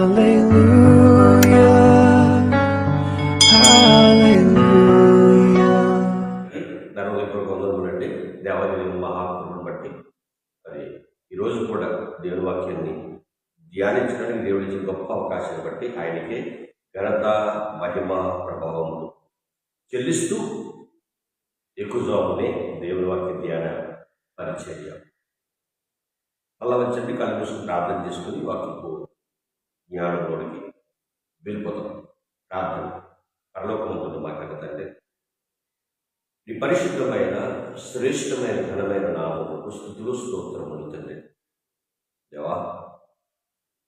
ఈరోజు కూడా దేవుని వాక్యాన్ని ధ్యానించడానికి దేవుడి ఇచ్చిన గొప్ప అవకాశాన్ని బట్టి ఆయనకి ఘనత మహిమ ప్రభావములు చెల్లిస్తూ ఎక్కువనే దేవుని వాక్య ధ్యాన పరిచర్య అలా వచ్చండి కళ్ళు ప్రార్థన చేసుకుని వాక్యపు జ్ఞానంలోనికి వెళ్ళిపోతాం. ప్రార్థన. పరలోకముందు మాట్లాడిన తండ్రి ఈ పరిశుద్ధమైన శ్రేష్టమైన ఘనమైన నామముకు స్థుతులు స్తోత్రములు తండ్రి. దేవా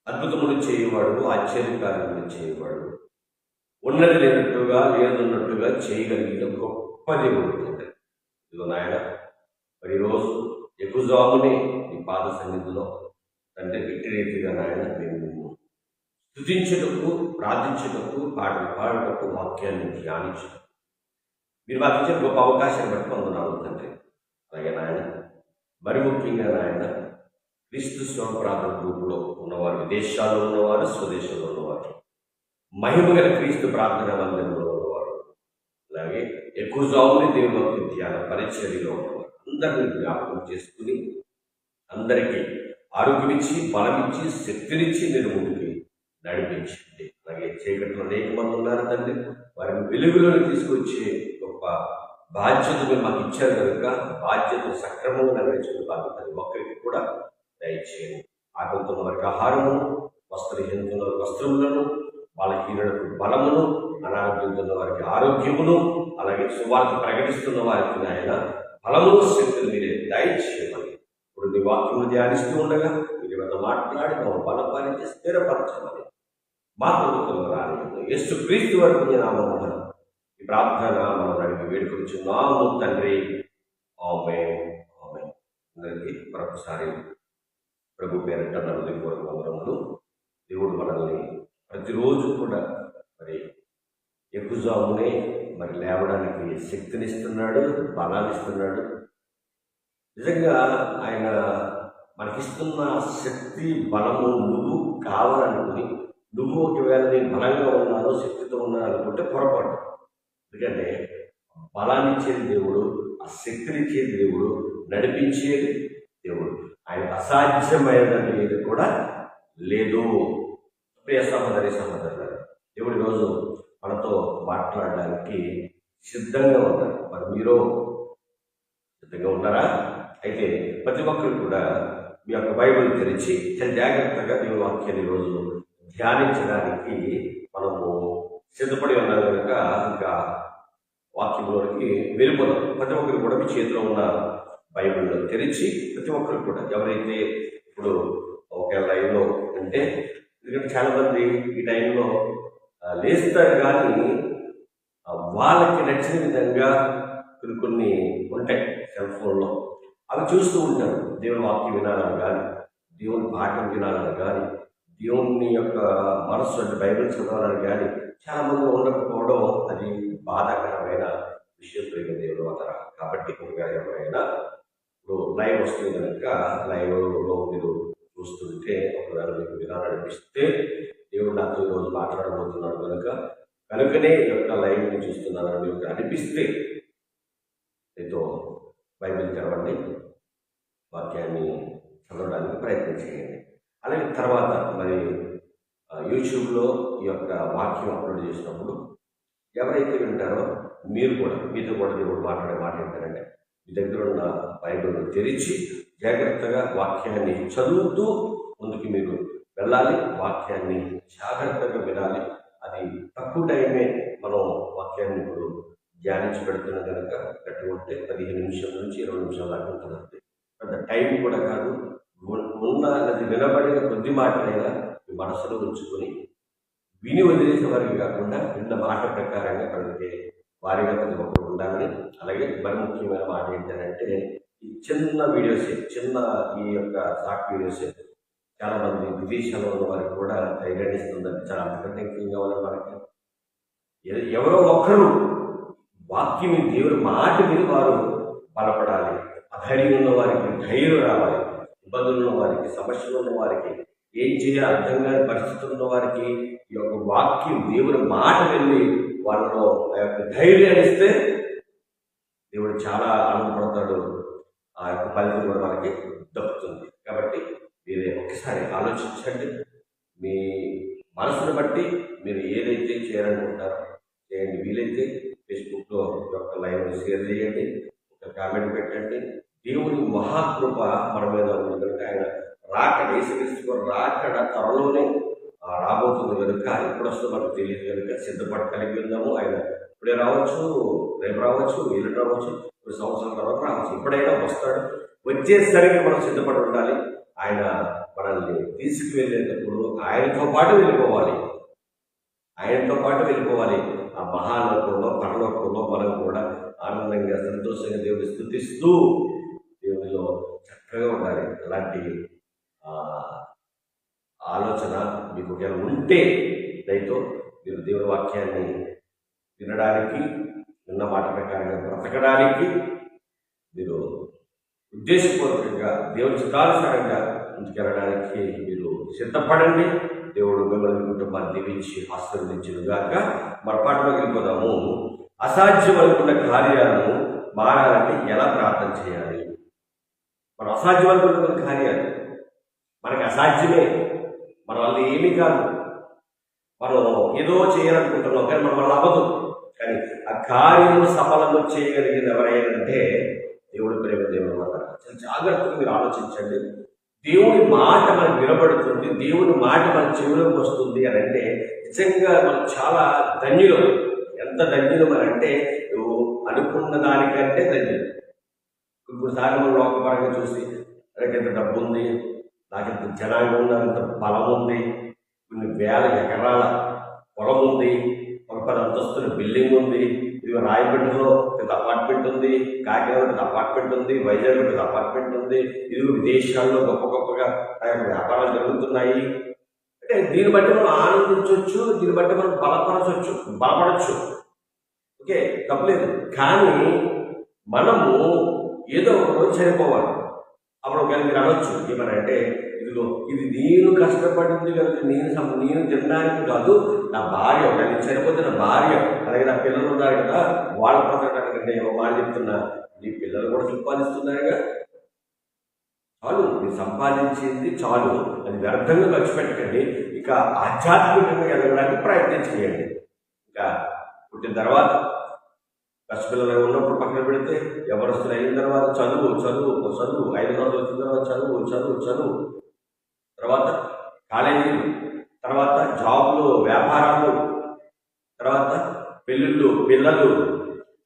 అద్భుతములు చేయవాడు ఆశ్చర్యకార్యములు చేయవాడు ఉన్నది లేనట్టుగా లేనున్నట్టుగా చేయగలిగిన గొప్ప దేవుడు తండ్రి. ఇదిగో నాయన మరి ఈరోజు ఎక్కువజామునే నీ పాద సన్నిధిలో తండ్రి ఇట్టి రీతిగా నాయన మేము స్థుతించుటకు ప్రార్థించుటకు పాటలు పాడుటకు వాక్యాన్ని ధ్యానించుటకు. మీరు మాకు ఇచ్చిన గొప్ప అవకాశం బట్టి పొందున్నాను తండ్రి. అలాగే నాయన మరి ముఖ్యంగా నాయన క్రీస్తు స్వప్రార్థన గ్రూపులో ఉన్నవారు విదేశాల్లో ఉన్నవారు స్వదేశంలో ఉన్నవారు మహిమ గల క్రీస్తు ప్రార్థన మందిరంలో ఉన్నవారు అలాగే ఎక్కువ జాముని దేవుని ధ్యాన పరిచర్యలో ఉన్నవారు అందరినీ జ్ఞాపకం చేసుకుని అందరికీ ఆరోగ్యమిచ్చి బలమిచ్చి శక్తినిచ్చి నేను ముందుకి నడిపించండి అలాగే చీకట్లో అనేక మంది ఉన్నారు తండ్రి. వారిని వెలుగులోకి తీసుకొచ్చే గొప్ప బాధ్యత మీరు మాకు ఇచ్చారు కనుక బాధ్యత సక్రమంగా నెరవేర్చుకునే బాధ్యత ఒక్కరికి కూడా దయచేయండి. ఆకలితో వారికి ఆహారము వస్త్రహీనతున్న వస్త్రములను బలహీనులకు బలమును అనారోగ్యంతో ఉన్న వారికి ఆరోగ్యమును అలాగే సువార్త ప్రకటిస్తున్న వారికి ఆయన బలము శక్తులు మీరే దయచేయమని ఇప్పుడు నీ వాక్యము ధ్యానిస్తూ ఉండగా మీరు ఏమైనా మాట్లాడి మమ్మల్ని బలపరిచి స్థిరపరచమని మా ప్రభుత్వంలో రాని యేసు క్రీస్తు వరకు నేను నామమున ఈ ప్రార్థన మనం అడిగి వేడుకొచ్చున్నాము తండ్రి. ఆమె ఆమె అందరికీ మరొకసారి ప్రభు పేరట నలుగురి వందరములు దేవుడు మనల్ని ప్రతిరోజు కూడా మరి ఎక్కువజామునే మరి లేవడానికి శక్తినిస్తున్నాడు బలాన్ని ఇస్తున్నాడు నిజంగా ఆయన మనకిస్తున్న శక్తి బలము నువ్వు కావాలనుకుని నువ్వు ఒకవేళ నేను బలంగా ఉన్నాను శక్తితో ఉన్నాను అనుకుంటే పొరపాటు. ఎందుకంటే బలాన్నిచ్చేది దేవుడు ఆ శక్తినిచ్చేది దేవుడు నడిపించేది దేవుడు. ఆయన అసాధ్యమైనది ఏది కూడా లేదు. ప్రియ సహోదరి సహోదరులు దేవుడి రోజు మనతో మాట్లాడడానికి సిద్ధంగా ఉన్నారు. మరి మీరు సిద్ధంగా ఉన్నారా? అయితే ప్రతి ఒక్కరు కూడా మీ యొక్క బైబిల్ తెరిచి చాలా జాగ్రత్తగా మీ వాక్యాన్ని ఈరోజు ధ్యానించడానికి మనము సిద్ధపడి ఉన్నారు కనుక ఇంకా వాక్యంలోకి వెళ్ళిపోదాం. ప్రతి ఒక్కరు కూడా మీ చేతిలో ఉన్న బైబిల్లో తెరిచి ప్రతి ఒక్కరు కూడా ఎవరైతే ఇప్పుడు ఒక లైన్లో అంటే ఎందుకంటే చాలామంది ఈ టైంలో లేస్తారు కానీ వాళ్ళకి నచ్చిన విధంగా కొన్ని కొన్ని ఉంటాయి సెల్ ఫోన్లో. అవి చూస్తూ ఉంటారు. దేవుని వాక్యం వినాలని కానీ దేవుని పాఠం వినాలని కానీ దేవుని యొక్క మనస్సు అంటే బైబిల్ చదవాలని కానీ చాలా మంది ఉండకపోవడం అది బాధాకరమైన విషయం ప్రేమ దేవుడు అతర కాబట్టి ఒకవేళ ఎవరైనా ఇప్పుడు లైవ్ వస్తుంది కనుక లైవ్లో మీరు చూస్తుంటే ఒకవేళ మీకు వినాలనిపిస్తే దేవుడు నాతో ఈరోజు మాట్లాడబోతున్నాడు కనుక కనుకనే ఈ యొక్క లైవ్ని చూస్తున్నానని మీకు అనిపిస్తే మీతో బైబిల్ తెరవండి. వాక్యాన్ని చదవడానికి ప్రయత్నం చేయండి. అలాగే తర్వాత మరి యూట్యూబ్లో ఈ యొక్క వాక్యం అప్లోడ్ చేసినప్పుడు ఎవరైతే వింటారో మీరు కూడా మీతో కూడా దేవుడు మాట్లాడే మాట ఏంటంటే మీ దగ్గర ఉన్న బైబిల్ను తెరిచి జాగ్రత్తగా వాక్యాన్ని చదువుతూ ముందుకు మీరు వెళ్ళాలి వాక్యాన్ని జాగ్రత్తగా వినాలి. అది తక్కువ టైమే మనం వాక్యాన్ని ఇప్పుడు ధ్యానించి పెడుతున్నాం కనుక గట్టి ఉంటే పదిహేను నిమిషాల నుంచి ఇరవై నిమిషాల దాకా ఉంటుంది పెద్ద టైం కూడా కాదు ఉన్న అది వినబడిన కొద్ది మాటలైనా మీ మనసులో ఉంచుకొని విని వదిలేసే వారికి కాకుండా విన్న మాట ప్రకారంగా కలిగే వారిగా ప్రతి ఒక్కరు ఉండాలని. అలాగే మరి ముఖ్యమైన మాట ఏంటంటే ఈ చిన్న వీడియోస్ చిన్న ఈ యొక్క షార్ట్ వీడియోస్ చాలా మంది విదేశాల్లో ఉన్న వారికి కూడా ధైర్యాన్ని ఇస్తుందని చాలా అంతకంటే ఇంకేం కావాలి మనకి? ఎవరో ఒక్కరు వాక్యం దేవుని మాట విని వారు బలపడాలి. అధైర్యం ఉన్న వారికి ధైర్యం రావాలి. ఇబ్బందులు ఉన్న వారికి సమస్యలు ఉన్న వారికి ఏం చేయాలి అర్థం కాని పరిస్థితులు ఉన్న వారికి ఈ యొక్క వాక్యం దేవుని మాట వెళ్ళి వాళ్ళలో ఆ యొక్క ధైర్యాన్ని ఇస్తే దేవుడు చాలా ఆనందపడతాడు. ఆ యొక్క ఫలితం కూడా మనకి దక్కుతుంది. కాబట్టి మీరే ఒకసారి ఆలోచించండి. మీ మనసును బట్టి మీరు ఏదైతే చేయాలనుకుంటారో చేయండి. వీలైతే ఫేస్బుక్లో యొక్క లైవ్ షేర్ చేయండి. ఒక కామెంట్ పెట్టండి. దేవుని మహాకృప మన మీద ఉంది కనుక ఆయన. రాకడ యేసుక్రీస్తు రాకడ త్వరలోనే రాబోతుంది కనుక ఎప్పుడు వస్తుందో మనకు తెలియదు కనుక సిద్ధపడి కలిగి ఉందాము. ఆయన ఇప్పుడే రావచ్చు రేపు రావచ్చు ఎల్లుండి రావచ్చు కొన్ని సంవత్సరాల తర్వాత రావచ్చు. ఎప్పుడైనా వస్తాడు. వచ్చేసరికి మనం సిద్ధపడి ఉండాలి. ఆయన మనల్ని తీసుకువెళ్ళేటప్పుడు ఆయనతో పాటు వెళ్ళిపోవాలి. ఆయనతో పాటు వెళ్ళిపోవాలి. ఆ మహాలోకంలో పరలోకంలో మనం కూడా ఆనందంగా సంతోషంగా దేవుడు స్థుతిస్తూ చక్కగా ఉండాలి. అలాంటి ఆలోచన మీకు ఒకవేళ ఉంటే దయతో మీరు దేవుని వాక్యాన్ని వినడానికి విన్న మాట ప్రకారంగా బ్రతకడానికి మీరు ఉద్దేశపూర్వకంగా దేవుని చిత్తానుసారంగా ముందుకెళ్ళడానికి మీరు సిద్ధపడండి. దేవుడు మిమ్మల్ని కుటుంబాన్ని దీవించి ఆశీర్వదించినగాక మన పాటలోకి వెళ్ళిపోదాము. అసాధ్యం అనుకున్న కార్యాలను మారాలంటే ఎలా ప్రార్థన చేయాలి? మన అసాధ్యం కార్యాలు మనకి అసాధ్యమే. మన వల్ల ఏమీ కాదు. మనం ఏదో చేయాలనుకుంటున్నాం కానీ మన వల్ల అవ్వదు. కానీ ఆ కార్యము సఫలము చేయగలిగింది ఎవరైనంటే దేవుడి ప్రేమ దేవుడు వల్ల. చాలా జాగ్రత్తగా మీరు ఆలోచించండి. దేవుని మాట మనకు వినబడుతుంది దేవుని మాట మన చెవులకు వస్తుంది అని అంటే నిజంగా మనం చాలా ధన్యులు. ఎంత ధన్యులు అని అంటే నువ్వు అనుకున్న దానికంటే ధన్యులు. ఇప్పుడు మనం లోకపరంగా చూసి నాకు ఇంత డబ్బు ఉంది నాకు ఇంత జనాంగం ఉంది అంత బలం ఉంది కొన్ని వేల ఎకరాల పొలం ఉంది ఒక పది అంతస్తుల బిల్డింగ్ ఉంది ఇది రాయపేటలో పెద్ద అపార్ట్మెంట్ ఉంది కాకినాడ పెద్ద అపార్ట్మెంట్ ఉంది వైజాగ్లో పెద్ద అపార్ట్మెంట్ ఉంది ఇది విదేశాల్లో గొప్ప గొప్పగా ఆ యొక్క వ్యాపారాలు జరుగుతున్నాయి. అంటే దీన్ని బట్టి మనం ఆనందించవచ్చు దీన్ని బట్టి మనం బలపరచవచ్చు బలపడచ్చు. ఓకే తప్పలేదు. కానీ మనము ఏదో ఒక రోజు చనిపోవాలి. అప్పుడు ఒకవేళ మీరు అనొచ్చు ఏమనంటే ఇదిగో ఇది నేను కష్టపడింది కనుక నేను సం- నేను తినడానికి కాదు నా భార్య ఒకవేళ నేను చనిపోతే నా భార్య అలాగే నా పిల్లలు ఉన్నారు కదా వాళ్ళ బ్రతకడానికి ఒక మాట చెప్తున్నా. నీ పిల్లలు కూడా సంపాదిస్తున్నారుగా చాలు మీరు సంపాదించింది చాలు అది వ్యర్థంగా ఖర్చు పెట్టకండి. ఇక ఆధ్యాత్మికంగా ఎదగడానికి ప్రయత్నం చేయండి. ఇంకా పుట్టిన తర్వాత పసిపిల్లలు ఉన్నప్పుడు పక్కన పెడితే ఎవరస్తులు అయిన తర్వాత చదువు చదువు చదువు. ఐదు రోజులు వచ్చిన తర్వాత చదువు చదువు చదువు. తర్వాత కాలేజీలు. తర్వాత జాబ్లు వ్యాపారాలు. తర్వాత పెళ్ళిళ్ళు పిల్లలు.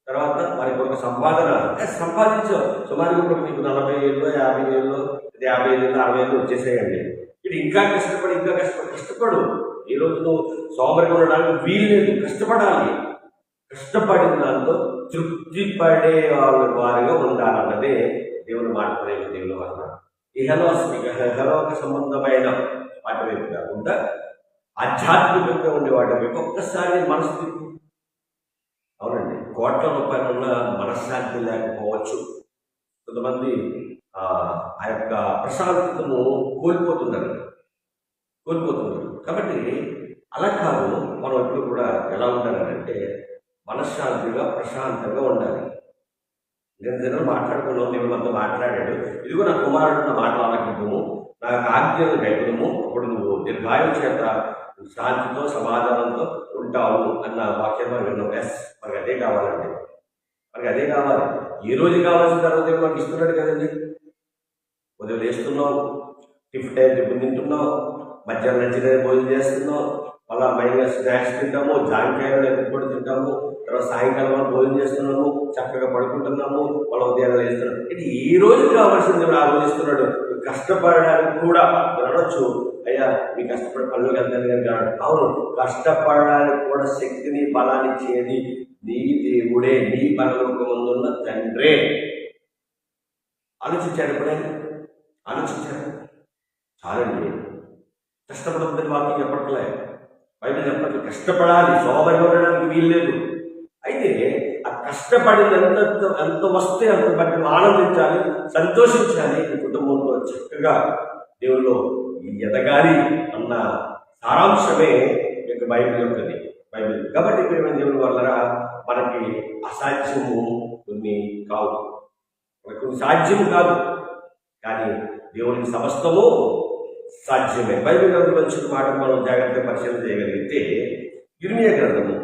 తర్వాత వారికి ఒక సంపాదన. ఏ, సంపాదించావు సుమారుగా ఇప్పుడు మీకు నలభై ఏళ్ళు యాభై ఏళ్ళు యాభై ఏళ్ళు అరవై ఏళ్ళు వచ్చేసేయండి. ఇది ఇంకా కష్టపడి ఇంకా కష్టపడి కష్టపడు. ఈ రోజు నువ్వు సోమరిగా ఉండడానికి వీలు లేదు. కష్టపడాలి. కష్టపడిన దాంతో తృప్తి పడే వాళ్ళ వారిగా ఉండాలన్నదే దేవుని మాట ప్రేమ దేవుని వలన ఇహలోస్మిక ఇహలోక సంబంధమైన వాటి వైపు కాకుండా ఆధ్యాత్మికంగా ఉండే వాటి వైపు ఒక్కసారి మనసు అవునండి కోట్ల రూపాయలు ఉన్న మనశ్శాంతి లేకపోవచ్చు. కొంతమంది ఆ ఆ యొక్క ప్రశాంతతను కోల్పోతున్నారు. కోల్పోతున్నారు. కాబట్టి అలా కాదు మనం ఎప్పుడు కూడా ఎలా ఉండాలంటే మనశ్శాంతిగా ప్రశాంతంగా ఉండాలి. నేను దినం మాట్లాడుకున్నాం నేను మనతో మాట్లాడాడు. ఇదిగో నా కుమారుడు నా మాట ఆలకింపము నా ఆజ్ఞలు గైపడము అప్పుడు నువ్వు దీర్ఘాయువు చేత శాంతితో సమాధానంతో ఉంటావు అన్న వాక్యం మనం విన్నాం. ఎస్ మనకి అదే కావాలండి. మనకి అదే కావాలి. ఏ రోజు కావాల్సిన తర్వాత మనకి ఇస్తున్నాడు కదండి? ఉదయం లేస్తున్నావు టిఫిన్ టైం టిఫిన్ తింటున్నావు మధ్యాహ్నం నచ్చిన భోజనం చేస్తున్నావు మళ్ళా మైగా స్నాక్స్ తింటాము జాంకాయలు కూడా తింటాము. తర్వాత సాయంకాలం భోజనం చేస్తున్నాము చక్కగా పడుకుంటున్నాము మళ్ళీ ఉదయాలు లేస్తున్నాం ఇది ఈ రోజు కావాల్సింది ఆలోచిస్తున్నాడు. కష్టపడడానికి కూడా మీరు అనొచ్చు. అయ్యా మీ కష్టపడి పనులకు వెళ్తాను కానీ కాదు అవును కష్టపడడానికి కూడా శక్తిని బలాన్ని ఇచ్చేది నీ దేవుడే నీ ముందున్న తండ్రే. ఆలోచించాడు ఎప్పుడైనా? ఆలోచించాడు? చాలండి. కష్టపడుతుంది వాక్యం చెప్పట్లే బయట చెప్పట్లేదు. కష్టపడాలి. శోభగా వీల్లేదు. అయితే ఆ కష్టపడిన ఎంత ఎంత వస్తే అంత బట్టి ఆనందించాలి సంతోషించాలి ఈ కుటుంబంతో చక్కగా దేవుల్లో ఎదగాలి అన్న సారాంశమే ఈ యొక్క బైబిల్ ఉంటుంది బైబిల్. కాబట్టి ప్రేమ దేవుని వల్ల మనకి అసాధ్యము కొన్ని కావు. మనకు సాధ్యం కాదు. కానీ దేవునికి సమస్తము సాధ్యమే. బైబిల్ గ్రంథంలో వచ్చిన మాట మనం జాగ్రత్తగా పరిశీలన చేయగలిగితే ఇర్మియ గ్రంథము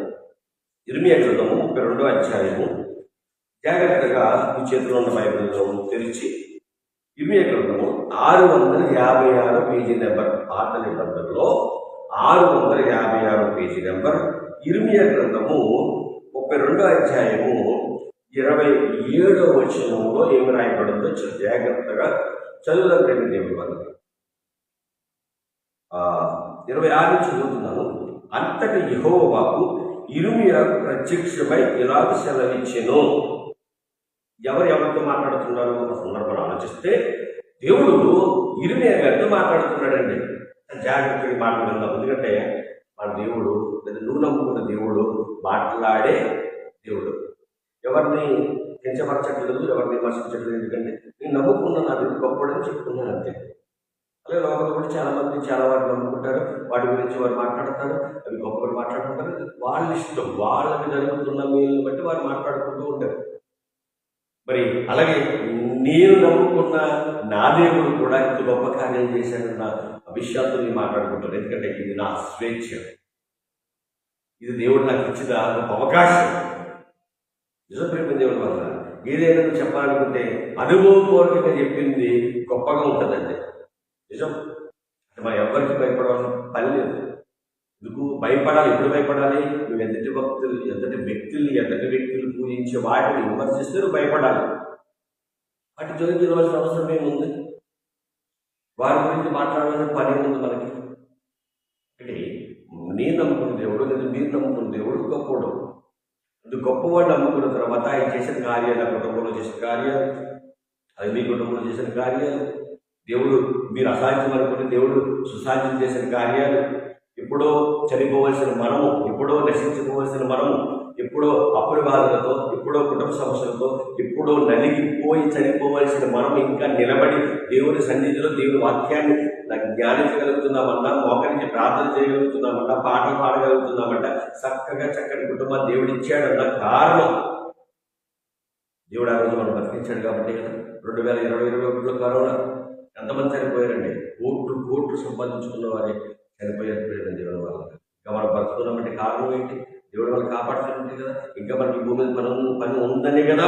ఇర్మియ గ్రంథము ముప్పై రెండో అధ్యాయము జాగ్రత్తగా మీ చేతిలో ఉన్న బైబిల్ తెరిచి ఇర్మియ గ్రంథము ఆరు వందల యాభై ఆరు పేజీ నెంబర్ పాత నిబంధనలో ఆరు వందల యాభై ఆరు పేజీ నెంబర్ ఇర్మియ గ్రంథము ముప్పై రెండో అధ్యాయము ఇరవై ఏడో వచనంలో ఏమి రాయబడిందో జాగ్రత్తగా చదువుదాం ప్రేమ దేవుడి వల్ల ఇరవై ఆరు నుంచి చదువుతున్నాను అంతటి యహోవాకు ఇరుమియా ప్రత్యక్షమై ఇలాగ సెలవిచ్చెను? ఎవరు ఎవరితో మాట్లాడుతున్నారు ఒక సందర్భం ఆలోచిస్తే దేవుడు ఇరుమియా గారితో మాట్లాడుతున్నాడండి? జాగ్రత్తగా మాట్లాడుతున్నాం ఎందుకంటే మన దేవుడు లేదా నువ్వు నమ్ముకున్న దేవుడు మాట్లాడే దేవుడు. ఎవరిని కించపరచట్లేదు ఎవరిని విమర్శించట్లేదు. ఎందుకంటే నేను నమ్ముకున్న నా దేవుడు గొప్పడని చెప్పుకున్నాను అంతే. అలాగే కూడా చాలా మంది చాలా వాటిని నమ్ముకుంటారు. వాటి గురించి వారు మాట్లాడతారు. అవి గొప్పగా మాట్లాడుకుంటారు. వాళ్ళ ఇష్టం వాళ్ళకి జరుగుతున్న మేలుని బట్టి వారు మాట్లాడుకుంటూ ఉంటారు. మరి అలాగే నేను నమ్ముకున్న నా దేవుడు కూడా ఇంత గొప్ప కార్యం చేశాడన్న విషయాలతో నేను మాట్లాడుకుంటాను. ఎందుకంటే ఇది నా స్వేచ్ఛ. ఇది దేవుడు నాకు ఇచ్చిన ఒక అవకాశం. నిజం ప్రేమ దేవుడు వల్ల ఏదైనా చెప్పాలనుకుంటే అనుభవపూర్వకంగా చెప్పింది గొప్పగా ఉంటుందండి. నిజం. అంటే మనం ఎవరికి భయపడవలసిన పని లేదు. ఎందుకు? భయపడాలి. ఎప్పుడు భయపడాలి? నువ్వు ఎంతటి భక్తులు ఎంతటి వ్యక్తులు ఎంతటి వ్యక్తులు పూజించే వాటిని విమర్శిస్తే నువ్వు భయపడాలి. వాటి జోలికి వెళ్ళవలసిన అవసరం ఏముంది? వారి గురించి మాట్లాడాల్సిన పని ఉంది మనకి? అంటే నేను నమ్ముకున్న దేవుడు లేదా మీరు నమ్ముకున్న దేవుడు గొప్పవాడు అందుకు గొప్పవాడు నమ్ముకున్న తర్వాత ఆయన చేసిన కార్యాలు ఆ కుటుంబంలో చేసిన కార్యాలు అది మీ కుటుంబంలో చేసిన కార్యాలు దేవుడు మీరు అసాధ్యం అనుకుని దేవుడు సుసాధ్యం చేసిన కార్యాలు ఎప్పుడో చనిపోవలసిన మనము ఎప్పుడో నశించిపోవలసిన మనము ఎప్పుడో అప్పుల బాధలతో ఎప్పుడో కుటుంబ సమస్యలతో ఎప్పుడో నలిగిపోయి చనిపోవలసిన మనం ఇంకా నిలబడి దేవుని సన్నిధిలో దేవుని వాక్యాన్ని నాకు ధ్యానించగలుగుతున్నామన్నా మోకరించి ప్రార్థన చేయగలుగుతున్నామన్నా పాటలు పాడగలుగుతున్నామంట చక్కగా చక్కటి కుటుంబం దేవుడు ఇచ్చాడన్న కారణం దేవుడు ఆ రోజు మనం బతికించాడు కాబట్టి కదా. రెండు వేల ఇరవై ఇరవై ఒకటిలో కరోనా. ఎంతమంది చనిపోయారండి? కోట్లు కోట్లు సంపాదించుకున్న వారే చనిపోయారు ప్రేమ దేవుని వల్ల. ఇంకా మనం బ్రతుకున్నామంటే కారణం ఏంటి? దేవుడు వాళ్ళు కాపాడుతుంటే కదా. ఇంకా మనకి భూమి మీద పని పని ఉందని కదా.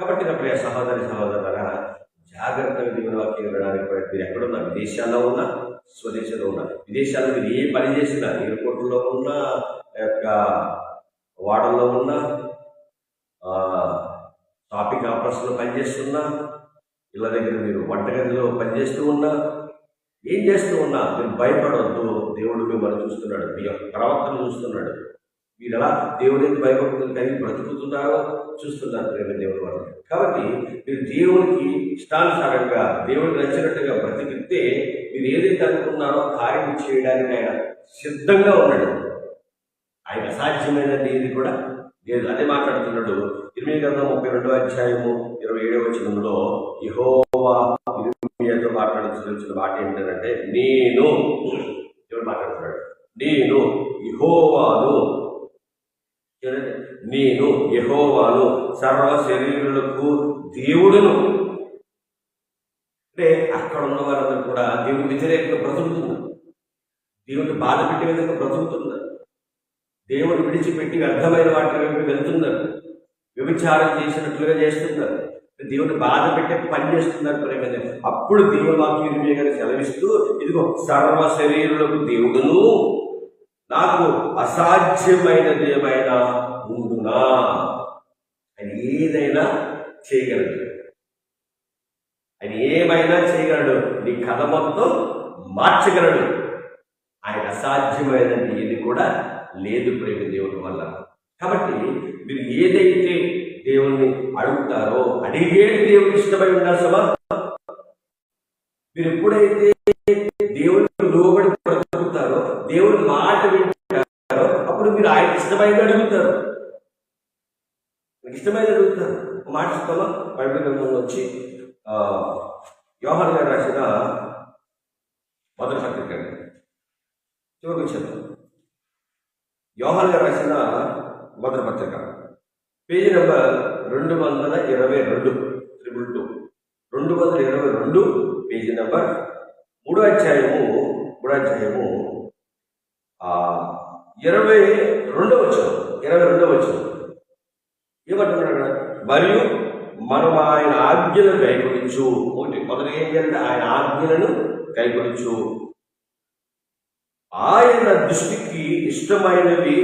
కాబట్టి నా ప్రియ సహోదరి సహోదరుల జాగ్రత్తగా దేవుని వాక్యం వినడానికి ప్రయత్నం మీరు ఎక్కడున్నా? విదేశాల్లో ఉన్నా? స్వదేశంలో ఉన్నా? విదేశాల్లో మీరు ఏ పని చేసినా? ఎయిర్పోర్ట్లో ఉన్నా? ఆ యొక్క వాడల్లో ఉన్నా? టాపిక్ షాపింగ్ పనిచేస్తున్నా ఇళ్ళ దగ్గర మీరు వంటగదిలో పనిచేస్తూ ఉన్నా ఏం చేస్తూ ఉన్నా మీరు భయపడవద్దు దేవుడు మిమ్మల్ని చూస్తున్నాడు. మీ యొక్క ప్రవర్తన చూస్తున్నాడు. మీరు ఎలా దేవుడికి భయపడుతుంది కానీ బ్రతుకుతున్నారో చూస్తున్నారు ప్రేమ దేవుడి వారు. కాబట్టి మీరు దేవునికి ఇష్టానుసారంగా దేవుడికి నచ్చినట్టుగా బ్రతికితే మీరు ఏదైతే అనుకున్నారో కార్యం చేయడానికి ఆయన సిద్ధంగా ఉన్నాడు. ఆయన అసాధ్యమైనది ఏది కూడా లేదు. అదే మాట్లాడుతున్నాడు. ఇరవై గ్రంథం ముప్పై రెండో అధ్యాయము ఇరవై ఏడవ వచనంలో యహోవా ఇర్మియాతో మాట్లాడుతున్న మాట ఏంటంటే నేను ఎవరు మాట్లాడుతున్నాడు నేను యహోవాను. నేను యహోవాను సర్వ శరీరులకు దేవుడును. అంటే అక్కడ ఉన్న వారందరూ కూడా దేవుని వ్యతిరేకంగా బ్రతుకుతున్నారు. దేవుని బాధ పెట్టే విధంగా బ్రతుకుతున్నారు. దేవుని విడిచిపెట్టి వ్యర్థమైన వాటి వైపు వెళ్తున్నారు. వ్యభిచారం చేసినట్లుగా చేస్తున్నారు. దేవుని బాధ పెట్టే పని చేస్తున్నారు ప్రేమ అప్పుడు దేవుడు వాక్యం గారు సెలవిస్తూ ఇదిగో సర్వ శరీరులకు దేవుడును. నాకు అసాధ్యమైనది ఏమైనా ఉండునా? ఆయన ఏదైనా చేయగలడు. ఆయన ఏమైనా చేయగలడు. నీ కథ మొత్తం మార్చగలడు. ఆయన అసాధ్యమైనది ఏది కూడా లేదు ప్రేమ దేవుని వల్ల. కాబట్టి మీరు ఏదైతే దేవుణ్ణి అడుగుతారో అడిగే దేవుని ఇష్టమై ఉండాలి సభ. మీరు ఎప్పుడైతే దేవుడికి లోబడి బ్రతుకుతారో దేవుని మాట వింటారో అప్పుడు మీరు ఆయన ఇష్టమైనది అడుగుతారు. మీకు ఇష్టమైనది అడుగుతారు. ఒక మాట చెప్తామా బైబిల్ గ్రంథంలో వచ్చి ఆ, యోహాన్ గారు రాసిన పత్రిక చివరికి వచ్చేద్దాం. యోహాన్ గారు రాసిన మొదటి పత్రిక. పేజీ నెంబర్ రెండు వందల ఇరవై రెండు త్రిబుల్ టూ రెండు వందల ఇరవై రెండు పేజీ నెంబర్ మూడో అధ్యాయము మూడో అధ్యాయము ఇరవై రెండవ వచ్చాం ఇరవై రెండవ వచ్చాం ఏమంటున్నాడు మరియు మనం ఆయన ఆజ్ఞలను కైకొనిచ్చు. ఒకటి మొదటి ఏం చేయాలంటే ఆయన ఆజ్ఞలను కైకొనిచ్చు. ఆయన దృష్టికి ఇష్టమైనవి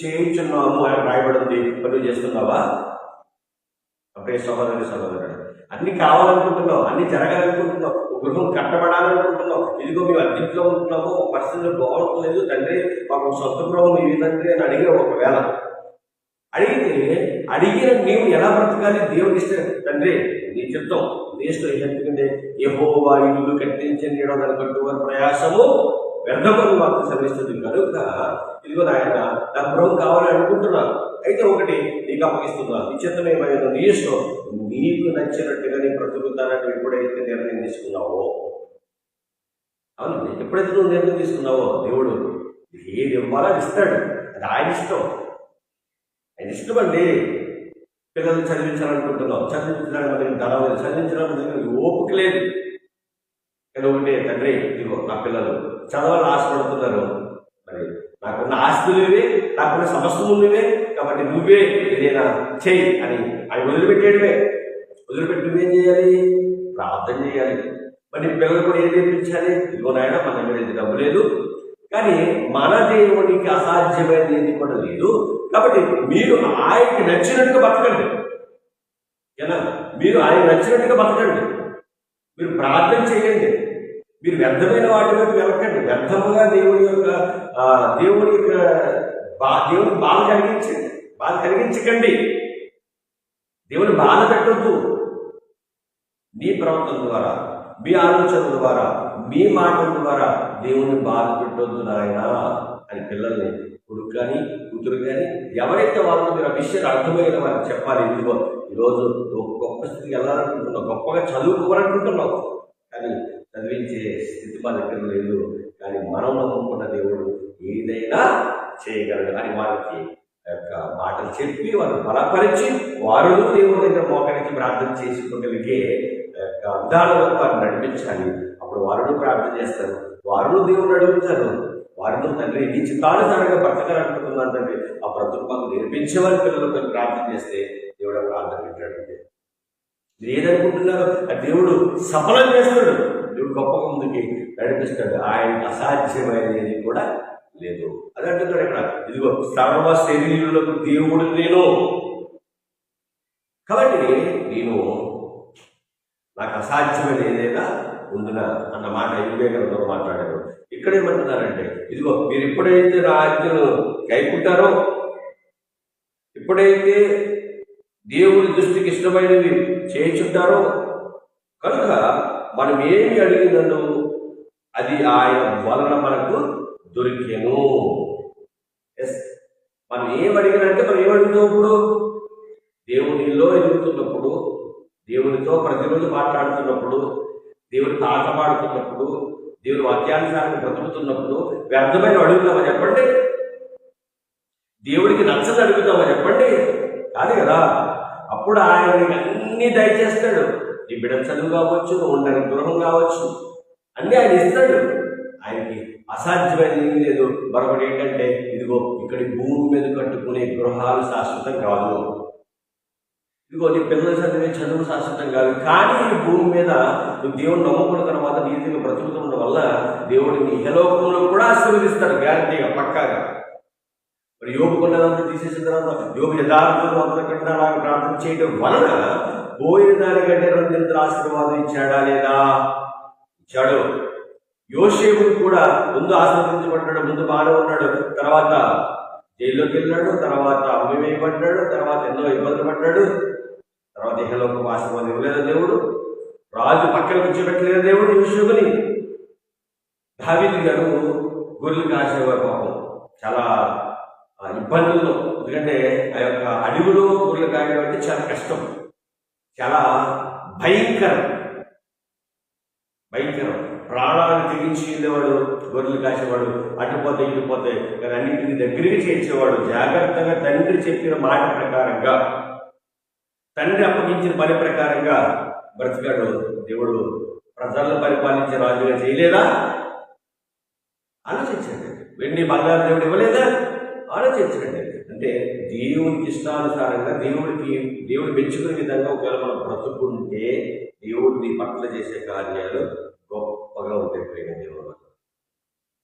చేయించున్నాము ఆయన రాయబడింది. పనులు చేస్తున్నావా? అప్పుడే సహోదరి సహోదరుడు. అన్ని కావాలనుకుంటున్నావు అన్ని జరగాలనుకుంటున్నావు ఒక గృహం కట్టబడాలనుకుంటున్నావు ఇదిగో మేము అద్దెంట్లో ఉంటున్నాము పరిస్థితులు బాగుంటలేదు తండ్రి మాకు సొంత గృహం ఈ తండ్రి అని అడిగే ఒకవేళ. అడిగితే అడిగిన నీవు ఎలా బ్రతకాలి దేవుడి ఇష్టం తండ్రి నీ చిత్తం నీ ఇష్టం ఎందుకంటే యెహోవా ఇల్లు కట్టించి అనుకుంటూ వారి ప్రయాసము వ్యర్థమని మాకు శ్రమిస్తుంది కనుక ఇదిగో నాయన నా ప్రభు కావాలని అనుకుంటున్నాను అయితే ఒకటి నీకు అప్పగిస్తున్నా. నిశ్చితమేమైనా నీ ఇష్టం. నీకు నచ్చినట్టుగా నీ బ్రతుకుతానని ఎప్పుడైతే నిర్ణయం తీసుకున్నావో? అవును ఎప్పుడైతే నువ్వు నిర్ణయం తీసుకున్నావో? దేవుడు ఏది ఇవ్వాలో ఇస్తాడు. అది ఆయన ఇష్టం. ఆయన ఇష్టం అండి. పిల్లల్ని చదివించాలనుకుంటున్నావు. చదివించడానికి మనకి ధనం చదివించడానికి ఓపిక లేదు. కానీ ఒకటే తండ్రి ఇదిగో నా పిల్లలు చదవాలని ఆశపడుతున్నారు. మరి నాకున్న ఆస్తులు ఇవే నాకున్న సమస్తము నువ్వే కాబట్టి నువ్వే ఏదైనా చేయి అని ఆయన వదిలిపెట్టేయడమే. వదిలిపెట్టి నువ్వేం చేయాలి? ప్రార్థన చేయాలి. మరి పిల్లలు కూడా ఏం నేర్పించాలి? ఇదిగో నాయన మన దగ్గర ఇది డబ్బు లేదు. కానీ మన దేవునికి అసాధ్యమైనది ఏది కూడా లేదు. కాబట్టి మీరు ఆయనకి నచ్చినట్టుగా బతకండి. ఎలా మీరు ఆయన నచ్చినట్టుగా బతకండి. మీరు ప్రార్థన చేయండి. మీరు వ్యర్థమైన వాటి వైపు వెళ్ళకండి. వ్యర్థముగా దేవుని యొక్క దేవుడి యొక్క బా దేవుని బాధ కలిగించండి. బాధ కలిగించకండి. దేవుని బాధ పెట్టొద్దు. మీ ప్రవర్తన ద్వారా మీ ఆలోచన ద్వారా మీ మాటల ద్వారా దేవుని బాధ పెట్టొద్దు నాయన అని పిల్లల్ని కొడుకు కానీ కూతురు కానీ ఎవరైతే వాళ్ళు మీరు ఆ విషయాలు అర్థమైన వారికి చెప్పాలి. ఇదిగో ఈరోజు ఒక గొప్ప స్థితికి వెళ్ళాలనుకుంటున్నావు గొప్పగా చదువుకోవాలనుకుంటున్నావు. కానీ చదివించే స్థితి మా దగ్గర లేదు కానీ మనం నమ్ముకున్న దేవుడు ఏదైనా చేయగలడు అని వారికి యొక్క మాటలు చెప్పి వారు బలపరిచి వారు దేవుడి దగ్గర మోకరించి ప్రార్థన చేసుకోగలిగే యొక్క విధానంలో వారిని నడిపించాలి. అప్పుడు వారు ప్రార్థన చేస్తారు. వారు దేవుడు అడుగుతారు. వారిని తండ్రి నీ చిత్తానుసారంగా బ్రతకాలనుకుంటున్నాను తండ్రి. ఆ బ్రతుకు మాకు నేర్పించే వారి పిల్లలు ప్రార్థన చేస్తే దేవుడు ప్రార్థన వింటాడండి. ఏదనుకుంటున్నారో ఆ దేవుడు సఫలం చేస్తాడు. దేవుడు గొప్పగా ముందుకి నడిపిస్తాడు. ఆయన అసాధ్యమైనది కూడా లేదు. అది అంటున్నాడు ఇక్కడ. ఇదిగో సర్వ శరీరులకు దేవుడు నేను కాబట్టి నేను నాకు అసాధ్యమైన ఏదైనా ఉందిన అన్న మాట వివేకంతో మాట్లాడారు. ఇక్కడ ఏమంటున్నారంటే ఇదిగో మీరు ఎప్పుడైతే నా ఆజ్ఞను కైకుంటారో ఎప్పుడైతే దేవుని దృష్టికి ఇష్టమైనవి చేయించుంటారో కనుక మనం ఏమి అడిగినను అది ఆయన వలన మనకు దొరికెను. ఎస్ మనం ఏం అడిగినంటే మనం ఏమడుగుతాం ఇప్పుడు? దేవునిలో ఎదుగుతున్నప్పుడు దేవునితో ప్రతిరోజు మాట్లాడుతున్నప్పుడు దేవుని పాట పాడుతున్నప్పుడు దేవుని వాక్యానుసారంగా బ్రతుకుతున్నప్పుడు వ్యర్థమైన అడుగుతామని చెప్పండి? దేవుడికి నచ్చని అడుగుతామని చెప్పండి? కాదు కదా. అప్పుడు ఆయన అన్ని దయచేస్తాడు. నీ బిడ్డ చదువు కావచ్చు ఉండని గృహం కావచ్చు అన్నీ ఆయన ఇస్తాడు ఆయనకి అసాధ్యమైనది లేదు. మరొకటి ఏంటంటే ఇదిగో ఇక్కడి భూమి మీద కట్టుకునే గృహాలు శాశ్వతం కాదు. ఇదిగో నీ పిల్లలు చదివే చదువు శాశ్వతం కాదు. కానీ ఈ భూమి మీద నువ్వు దేవుడు నమ్ముకున్న తర్వాత నీతిగా బ్రతుకుతుండడం వల్ల దేవుడిని నీ కూడా ఆశీర్వదిస్తాడు గ్యారంటీగా పక్కాగా. మరి యోగుకున్నదంతా తీసేసిన తర్వాత యోగి యథార్థంలో మొదలకుండా అలాగ ప్రార్థన చేయడం వలన పోయిన దానికంటే రెండింతల ఆశీర్వాదం ఇచ్చాడా లేదా? ఇచ్చాడు. యోషేపుడు కూడా ముందు ఆశీర్వదించబడ్డాడు ముందు బాగానే ఉన్నాడు. తర్వాత జైల్లోకి వెళ్ళాడు తర్వాత అమ్మివేయబడ్డాడు తర్వాత ఎన్నో ఇబ్బందులు పడ్డాడు. తర్వాత ఇహలోకి ఆశీర్వాదం ఇవ్వలేదు దేవుడు. రాజు పక్కన కూర్చోబెట్టలేదు దేవుడు యోషేపుని దావిది గారు గొర్రెలు కాసేవారు పాపం. చాలా ఇబ్బందుల్లో. ఎందుకంటే ఆ యొక్క అడవిలో గొర్రెలు కాయడం అంటే చాలా కష్టం. చాలా భయంకరం. భయంకరం. ప్రాణాలను తెగించి వెళ్ళేవాడు గొర్రెలు కాసేవాడు అటుపోతే ఇటుపోతే కానీ అన్నింటిని దగ్గరికి చేర్చేవాడు జాగ్రత్తగా తండ్రి చెప్పిన మాట ప్రకారంగా తండ్రి అప్పగించిన పని ప్రకారంగా బ్రతికాడు. దేవుడు ప్రజలను పరిపాలించే రాజుగా చేయలేదా? ఆలోచించండి. వెండి బంగారు దేవుడు ఇవ్వలేదా? ఆలోచించండి అంటే దేవునికి ఇష్టానుసారంగా దేవుడికి దేవుడు మెచ్చుకునే విధంగా ఒకవేళ మనం బ్రతుకుంటే దేవుడిని పట్ల చేసే కార్యాలు గొప్పగా ఉంటాయి ప్రేమ దేవుడు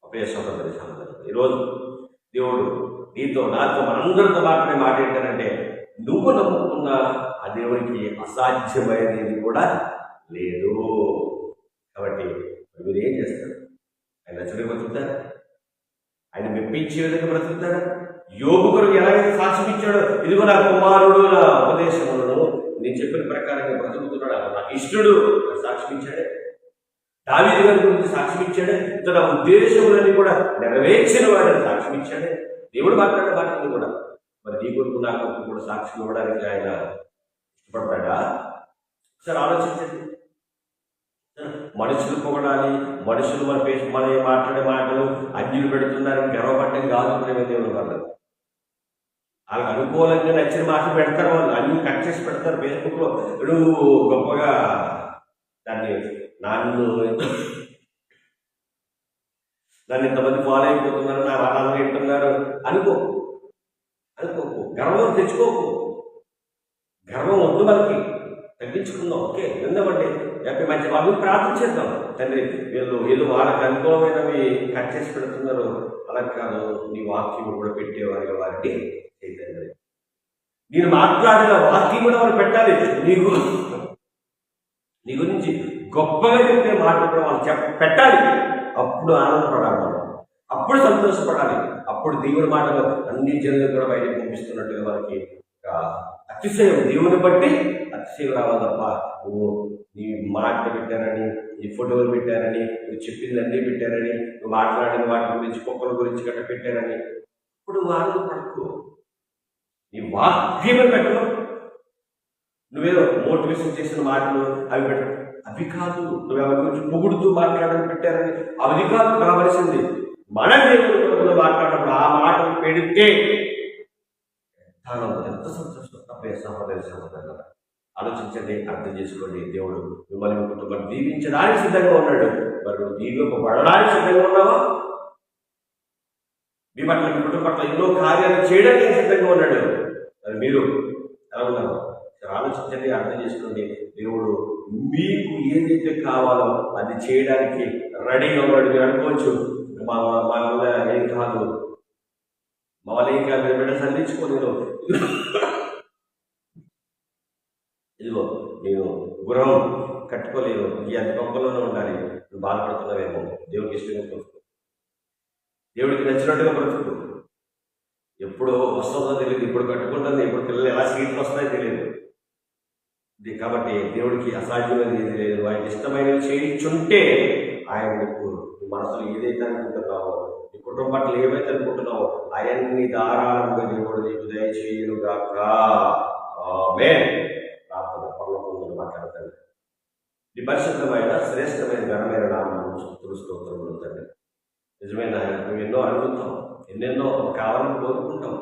అపయ ఈరోజు దేవుడు నీతో నాతో మనందరితో మాట్లాడే మాట ఏంటంటే నువ్వు నమ్ముకున్న ఆ దేవునికి అసాధ్యమైనది కూడా లేదు. కాబట్టి మీరు ఏం చేస్తారు ఆయన నచ్చుడే బ్రతుకుతారా ఆయన మెప్పించే విధంగా బ్రతుకుతాడు యోగు ఎలాగైతే సాక్ష్యం ఇచ్చాడో ఇదిగో నా కుమారుడు నా ఉపదేశములను నేను చెప్పిన ప్రకారంగా బ్రతుకుతున్నాడు. నా ఇష్టుడు ఇష్టడు అని సాక్ష్యం ఇచ్చాడే గారి గురించి సాక్ష్యం ఇచ్చాడే తన ఉద్దేశములన్నీ కూడా నెరవేర్చిన వాడిని సాక్ష్యం ఇచ్చాడే దేవుడు మాట్లాడే మాటలు కూడా. మరి నీ కొరకు నా కొరకు కూడా సాక్ష్యం ఇవ్వడానికి ఆయన ఇష్టపడతాడా? సార్ ఆలోచించండి. మనుషులు పొగడాలి మనుషులు మన పేష మన మాట్లాడే మాటలు అన్యులు పెడుతున్నారని గర్వపడటం కాదు ప్రేమ దేవుడు వాళ్ళు వాళ్ళకి అనుకూలంగా నచ్చిన మాటలు పెడతారు వాళ్ళు అన్ని కట్ చేసి పెడతారు. ఫేస్బుక్లో నువ్వు గొప్పగా దాన్ని నన్ను నన్ను ఇంతమంది ఫాలో అయిపోతున్నారు నా వాళ్ళని వింటున్నారు. అనుకో అనుకోకు. గర్వం తెచ్చుకోకు. గర్వం వద్దు మనకి. తగ్గించుకుందాం ఓకే విందామండి లేకపోతే మంచి వాళ్ళు ప్రార్థించేద్దాం తండ్రి వీళ్ళు వీళ్ళు వాళ్ళకి అనుకూలమైనవి కట్ చేసి పెడుతున్నారు. అలా కాదు నీ వాక్యము కూడా పెట్టేవారిగా వారికి తండ్రి. నేను మాట్లాడిన వాక్యం కూడా వారు పెట్టాలి. నీకు నీ గురించి గొప్పగా చెప్పే మాట కూడా వాళ్ళు చెప్ప పెట్టాలి. అప్పుడు ఆనందపడాలి అప్పుడు సంతోషపడాలి. అప్పుడు దేవుని మాటలు అన్ని జనులు కూడా బయటకు పంపిస్తున్నట్టుగా వారికి అతిశయం దేవుని బట్టి? అతిశయం రావాలి తప్ప ఓ నీ మాట పెట్టారని నీ ఫోటోలు పెట్టారని నువ్వు చెప్పిందన్నీ పెట్టారని నువ్వు మాట్లాడిన వాటి గురించి కుక్కల గురించి గట్ట పెట్టారని. ఇప్పుడు వాళ్ళు పడుకో. నీ వాక్యమే పెట్టు నువ్వేదో మోటివేషన్ చేసిన మాటలు అవి పెట్ట అవి కాదు నువ్వు ఎవరి గురించి పొగుడుతూ మాట్లాడడం పెట్టారని. అవి కాదు కావలసింది. మన దేవుడు మాట్లాడడం ఆ మాటలు పెడితే ఆనందం ఎంత సంతోషం. సహోదరి సహోదరుల ఆలోచించండి అర్థం చేసుకోండి. దేవుడు మిమ్మల్ని మీ కుటుంబాన్ని దీవించడానికి సిద్ధంగా ఉన్నాడు. మరి నువ్వు దీవింపబడడానికి సిద్ధంగా ఉన్నావా? మీ పట్ల మీ కుటుంబం పట్ల ఎన్నో కార్యాలు చేయడానికి సిద్ధంగా ఉన్నాడు. మరి మీరు ఎలా ఉన్నారు? ఆలోచించండి అర్థం చేసుకోండి. దేవుడు మీకు ఏదైతే కావాలో అది చేయడానికి రెడీగా ఉన్నాడు. మీరు అనుకోవచ్చు మా మా వల్ల ఏం కాదు. మా వల్ల ఏం కాదు. మీరు బిడ్డ సంధించుకోలేదు ఇదిగో నేను గృహం కట్టుకోలేను ఈ అంత గొప్పలోనే ఉండాలి. నువ్వు బాధపడుతున్నావేమో. దేవుడికి ఇష్టంగా బ్రతుకు దేవుడికి నచ్చినట్టుగా బ్రతుకు. ఎప్పుడు వస్తుందో తెలియదు. ఇప్పుడు కట్టుకుంటుంది. ఇప్పుడు పిల్లలు ఎలా సీట్లు వస్తాయో తెలియదు. ఇది కాబట్టి దేవుడికి అసాధ్యమైనది ఏది లేదు. ఆయనకి ఇష్టమైనవి చేయించుంటే ఆయన నీకు మనసులో ఏదైతే అనుకుంటున్నావో నీ కుటుంబం పట్ల ఏమైతే అనుకుంటున్నావో ఆయన్ని ధారాళంగా దేవుడు నీకు దయచేయుగాక ఆమె ప్రార్థన పర్లోకంలో మాట్లాడతాను నీ పరిశుద్ధమైన శ్రేష్టమైన ఘనమైన నామము స్థుతులు స్తోత్రములు తండ్రి. నిజమైన నువ్వు ఎన్నో అడుగుతాం ఎన్నెన్నో కావాలని కోరుకుంటాం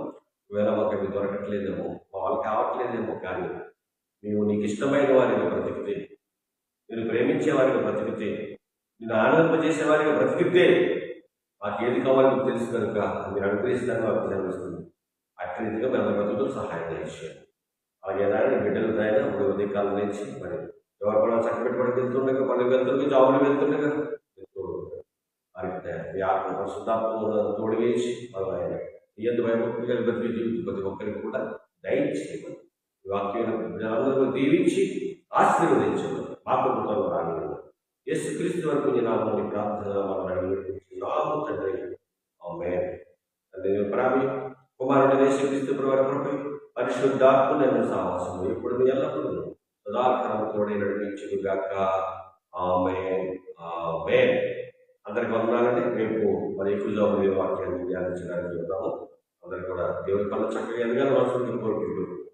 ఒకవేళ మాకు దొరకట్లేదేమో వాళ్ళు కావట్లేదేమో కానీ నీవు నీకు ఇష్టమైన వారికి బ్రతికితే నేను ప్రేమించే వారికి బ్రతికితే నేను ఆనందింపజేసే వారిగా బ్రతికితే మాకు ఏది కావాలో తెలుసు కనుక మీరు అనుగ్రహించడానికి మాకు జన్మిస్తుంది. అట్టి రీతిగా మేము బ్రతుకుతూ సహాయం చేయాలి అలాగే నాయన బిడ్డలు నాయన ఇప్పుడు ఉదయ కాలం నుంచి మరి ఎవరు కూడా చక్కబెట్టుబడికి వెళ్తుండగా పనులకు వెళ్తుండగా జాబులు వెళ్తుండగా వెళ్తూ ఉంటారు. వారికి మీ ఆత్మ పరిశుద్ధాత్మ తోడు వేసి వాళ్ళు ఆయన ఈ ఎంత భయభక్తులు కలిగి బతికే జీవితం ప్రతి ఒక్కరికి కూడా దయచేయమని ఈ వాక్యం ప్రజలందరూ దీవించి ఆశీర్వదించమని మా ప్రభుత్వంలో రాని యేసు క్రీస్తు వరకు నేను నామని ప్రార్థన మనం అడిగి తండ్రి ఆమె తండ్రి ప్రామి కుమారుడు యేసుక్రీస్తు ప్రభు కృపై పరిశుద్ధాత్మను నేను సాహసము ఇప్పుడు మీ ఎల్లప్పుడూ సదాకాలం తోడే నడిపించుగాక ఆమె ఆమె అందరికి వందనాలండి. రేపు మరి ఎక్కువ జాబ్ వాక్యాన్ని ధ్యానించడానికి వెళ్దాము. అందరికి కూడా దేవుడి పనులు చక్కగా ఎదగాలి మనసు కోరుకుంటూ